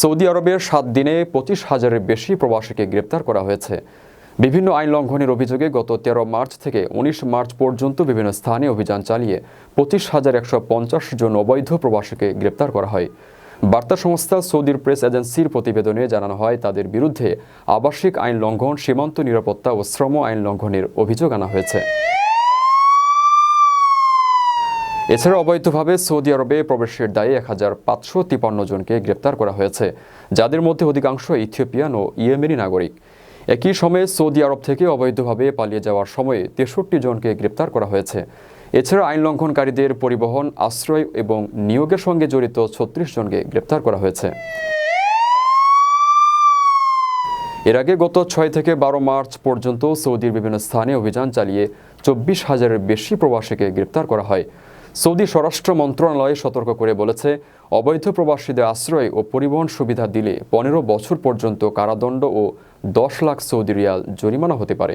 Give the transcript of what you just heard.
Saudi আরবের সাত দিনে পঁচিশ হাজারের বেশি প্রবাসীকে গ্রেপ্তার করা হয়েছে। বিভিন্ন আইন লঙ্ঘনের অভিযোগে গত তেরো মার্চ থেকে উনিশ মার্চ পর্যন্ত বিভিন্ন স্থানে অভিযান চালিয়ে পঁচিশ হাজার একশো পঞ্চাশ জন অবৈধ প্রবাসীকে গ্রেপ্তার করা হয়। বার্তা সংস্থা সৌদির প্রেস এজেন্সির প্রতিবেদনে জানানো হয়, তাদের বিরুদ্ধে আবাসিক আইন লঙ্ঘন, সীমান্ত নিরাপত্তা ও শ্রম আইন লঙ্ঘনের অভিযোগ আনা হয়েছে। এছাড়া অবৈধভাবে সৌদি আরবে প্রবেশের দায়ে এক হাজার পাঁচশো তিপান্ন জনকে গ্রেপ্তার করা হয়েছে, যাদের মধ্যে অধিকাংশ ইথিওপিয়ান ও ইয়েমেনি নাগরিক। একই সময়ে সৌদি আরব থেকে অবৈধভাবে পালিয়ে যাওয়ার সময়ে তেষট্টি জনকে গ্রেপ্তার করা হয়েছে। এছাড়া আইন লঙ্ঘনকারীদের পরিবহন, আশ্রয় এবং নিয়োগের সঙ্গে জড়িত ছত্রিশ জনকে গ্রেপ্তার করা হয়েছে। এর আগে গত ছয় থেকে বারো মার্চ পর্যন্ত সৌদির বিভিন্ন স্থানে অভিযান চালিয়ে চব্বিশ হাজারের বেশি প্রবাসীকে গ্রেপ্তার করা হয়। সৌদি স্বরাষ্ট্র মন্ত্রণালয় সতর্ক করে বলেছে, অবৈধ প্রবাসীদের আশ্রয় ও পরিবহন সুবিধা দিলে পনেরো বছর পর্যন্ত কারাদণ্ড ও দশ লাখ সৌদি রিয়াল জরিমানা হতে পারে।